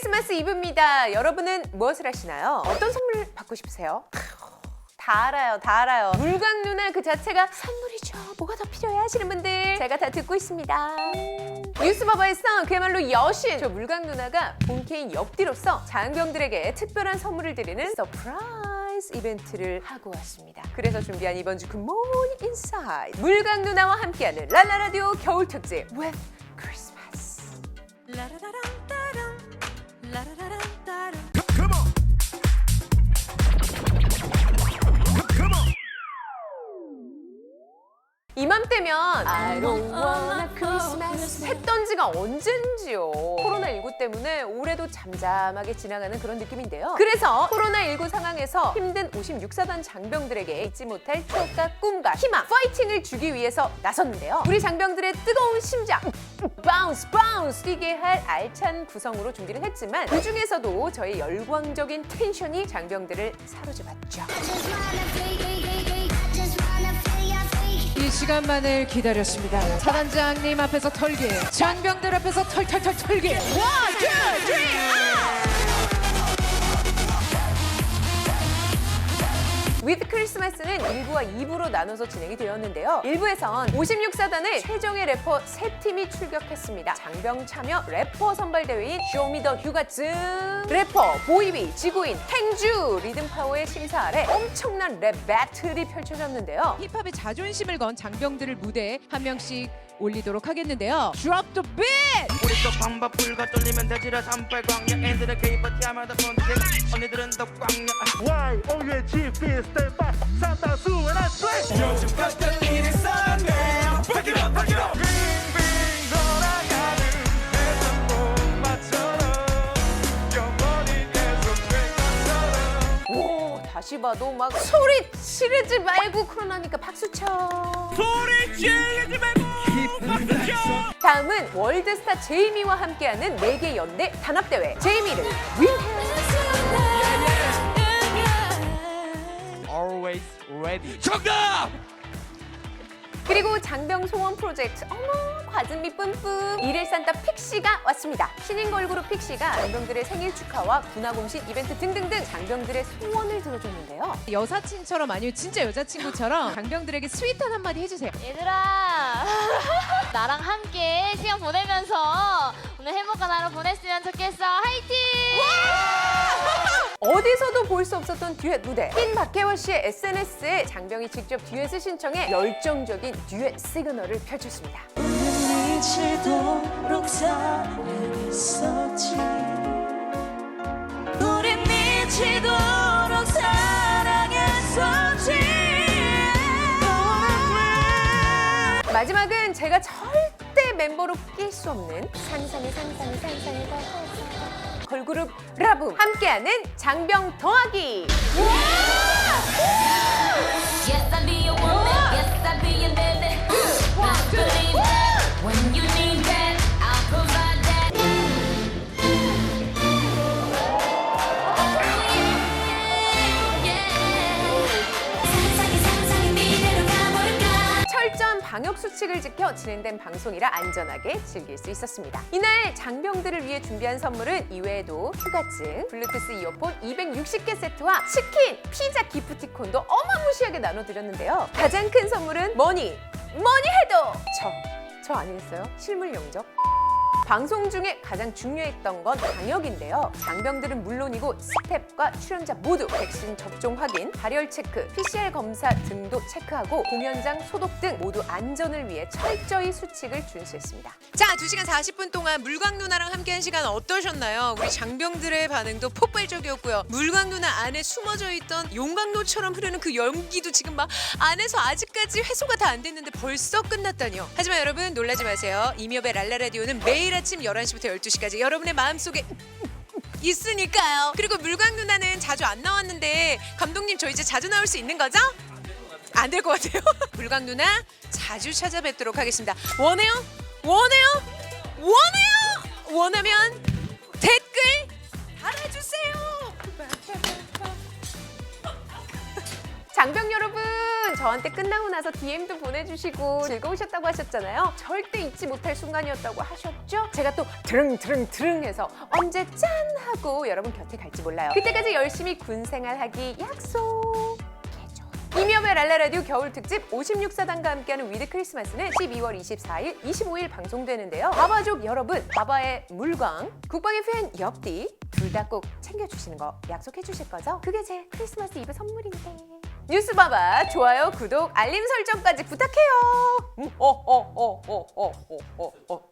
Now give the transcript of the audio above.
크리스마스 이브입니다. 여러분은 무엇을 하시나요? 어떤 선물 받고 싶으세요? 다 알아요, 다 알아요. 물광 누나 그 자체가 선물이죠. 뭐가 더 필요해 하시는 분들 제가 다 듣고 있습니다. 뉴스바바에서 그야말로 여신 저 물광 누나가 본캐인 옆뒤로서 장병들에게 특별한 선물을 드리는 서프라이즈 이벤트를 하고 왔습니다. 그래서 준비한 이번 주 굿모닝 인사이드 물광 누나와 함께하는 랄라라디오 겨울 특집 with Christmas. Come 이맘때면 I don't wanna Christmas 했던 지가 언젠지요. 코로나19 때문에 올해도 잠잠하게 지나가는 그런 느낌인데요. 그래서 코로나19 상황에서 힘든 56사단 장병들에게 잊지 못할 추억과 꿈과 희망, 파이팅을 주기 위해서 나섰는데요. 우리 장병들의 뜨거운 심장, 바운스 바운스 뛰게 할 알찬 구성으로 준비를 했지만 그 중에서도 저의 열광적인 텐션이 장병들을 사로잡았죠. 이 시간만을 기다렸습니다. 사단장님 앞에서 털기, 장병들 앞에서 털털털 털기. 위드 크리스마스는 1부와 2부로 나눠서 진행이 되었는데요. 1부에선 56사단의 최정예 래퍼 세 팀이 출격했습니다. 장병 참여 래퍼 선발 대회인 쇼미더 휴가 증 래퍼, 보이비, 지구인, 행주, 리듬파워의 심사 아래 엄청난 랩 배틀이 펼쳐졌는데요. 힙합의 자존심을 건 장병들을 무대에 한 명씩 올리도록 하겠는데요. Drop the beat! 우리 또 방법 불가 쫄리면 되지라 삼팔 광야 애들은 K버티 하마다 폰트 언니들은 더 광야 Y O U G B stand by 산다수 and I say 요즘 같은 일이 쌌네요. Back it up, back it up. 빙빙 돌아가는 해상봉마처럼 영원히 계속 될 것처럼 오, 다시 봐도 막 소리 지르지 말고 코로나니까 박수 쳐. 소리 지르지 말고. 다음은 월드스타 제이미와 함께하는 4개 연대 단합대회. 제이미를 위해. Always ready. 정답! 그리고 장병 소원 프로젝트. 어머 과즙미 뿜뿜. 일일 산타 픽시가 왔습니다. 신인 걸그룹 픽시가 장병들의 생일 축하와 군화공식 이벤트 등등등 장병들의 소원을 들어줬는데요. 여사친처럼 아니면 진짜 여자친구처럼 장병들에게 스윗한 한마디 해주세요. 얘들아 나랑 함께 시간 보내면서 오늘 행복한 하루 보냈으면 좋겠어. 화이팅! 어디서도 볼 수 없었던 듀엣 무대. 흰 박혜원 씨의 SNS에 장병이 직접 듀엣을 신청해 열정적인 듀엣 시그널을 펼쳤습니다. 미치도록 사랑했었지. 우린 미치도록 사랑했었지. 마지막은 제가 절대 멤버로 낄 수 없는 상상의 상상의 상상의 상상 걸그룹 라붐 함께하는 장병 더하기 방역 수칙을 지켜 진행된 방송이라 안전하게 즐길 수 있었습니다. 이날 장병들을 위해 준비한 선물은 이외에도 휴가증, 블루투스 이어폰 260개 세트와 치킨, 피자 기프티콘도 어마무시하게 나눠드렸는데요. 가장 큰 선물은 머니, 머니 해도 저, 저 아니겠어요? 실물 영접? 방송 중에 가장 중요했던 건 방역인데요. 장병들은 물론이고 스텝과 출연자 모두 백신 접종 확인, 발열 체크, PCR 검사 등도 체크하고 공연장 소독 등 모두 안전을 위해 철저히 수칙을 준수했습니다. 자, 2시간 40분 동안 물광 누나랑 함께한 시간 어떠셨나요? 우리 장병들의 반응도 폭발적이었고요. 물광 누나 안에 숨어져 있던 용광로처럼 흐르는 그 연기도 지금 막 안에서 아직까지 해소가 다 안 됐는데 벌써 끝났다니요. 하지만 여러분 놀라지 마세요. 이미업의 랄라라디오는 매일 아침 11시부터 12시까지 여러분의 마음속에 있으니까요. 그리고 물광 누나는 자주 안 나왔는데 감독님 저 이제 자주 나올 수 있는 거죠? 안 될 것 같아요. 물광 누나 자주 찾아뵙도록 하겠습니다. 원해요? 원해요? 원해요? 원하면 저한테 끝나고 나서 DM도 보내주시고 즐거우셨다고 하셨잖아요. 절대 잊지 못할 순간이었다고 하셨죠? 제가 또 드릉 드릉 드릉 해서 언제 짠 하고 여러분 곁에 갈지 몰라요. 그때까지 열심히 군 생활하기 약속. 이미업의 랄라라디오 겨울 특집 56사단과 함께하는 위드 크리스마스는 12월 24일, 25일 방송되는데요. 바바족 여러분, 바바의 물광, 국방의 팬 엽디 둘 다 꼭 챙겨주시는 거 약속해 주실 거죠? 그게 제 크리스마스 이브 선물인데. 뉴스 봐봐. 좋아요, 구독, 알림 설정까지 부탁해요. 어어어어어어어 어, 어, 어, 어